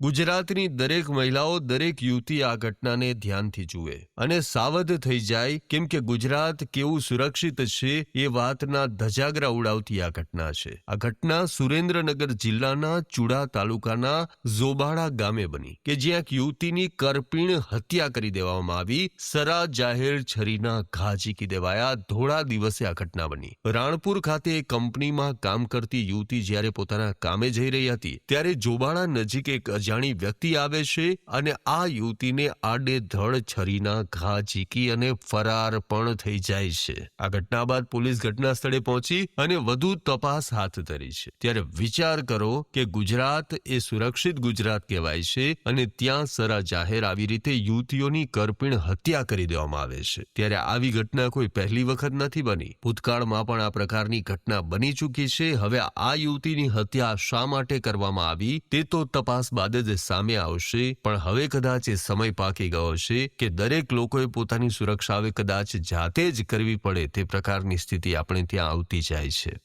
ગુજરાતની દરેક મહિલાઓ, દરેક યુવતી આ ઘટનાને ધ્યાનથી જુએ અને સાવધ થઈ જાય કેમ કે ગુજરાત કેવું સુરક્ષિત છે એ વાતના ધજાગરા ઉડાવતી આ ઘટના છે. આ ઘટના સુરેન્દ્રનગર જિલ્લાના ચુડા તાલુકાના ઝોબાળા ગામે બની કે જ્યાં એક યુવતીની કરપીણ હત્યા કરી દેવામાં આવી, સરા જાહેર છરીના ઘા ઝીકી દેવાયા, ધોળા દિવસે આ ઘટના બની. રાણપુર ખાતે કંપનીમાં કામ કરતી યુવતી જ્યારે પોતાના કામે જઈ રહી હતી, ત્યારે જોબાળા નજીક એક અજાણી વ્યક્તિ આવે છે અને આ યુવતીને આડેધડ છરીના ઘા ઝીકી અને ફરાર પણ થઈ જાય છે. આ ઘટના બાદ પોલીસ ઘટના સ્થળે પહોંચી અને વધુ તપાસ હાથ ધરી છે. ત્યારે વિચાર કરો કે ગુજરાત એ સુરક્ષિત ગુજરાત કહેવાય છે અને ત્યાં સરા જાહેર આવી રીતે યુવતીઓની કરપીણ હત્યા કરી દેવામાં આવે છે. ત્યારે આવી ઘટના કોઈ પહેલી વખત નથી બની. ભૂતકાળમાં પણ આ પ્રકારની ઘટના બની ચૂકી છે. હવે આ યુવતીની હત્યા શા માટે કરવામાં આવી તે તો તપાસ બાદ જ સામે આવશે. પણ હવે કદાચ એ સમય પાકી ગયો છે કે દરેક લોકોએ પોતાની સુરક્ષા હવે કદાચ જાતે જ કરવી પડે તે પ્રકારની સ્થિતિ આપણે ત્યાં આવતી જાય છે.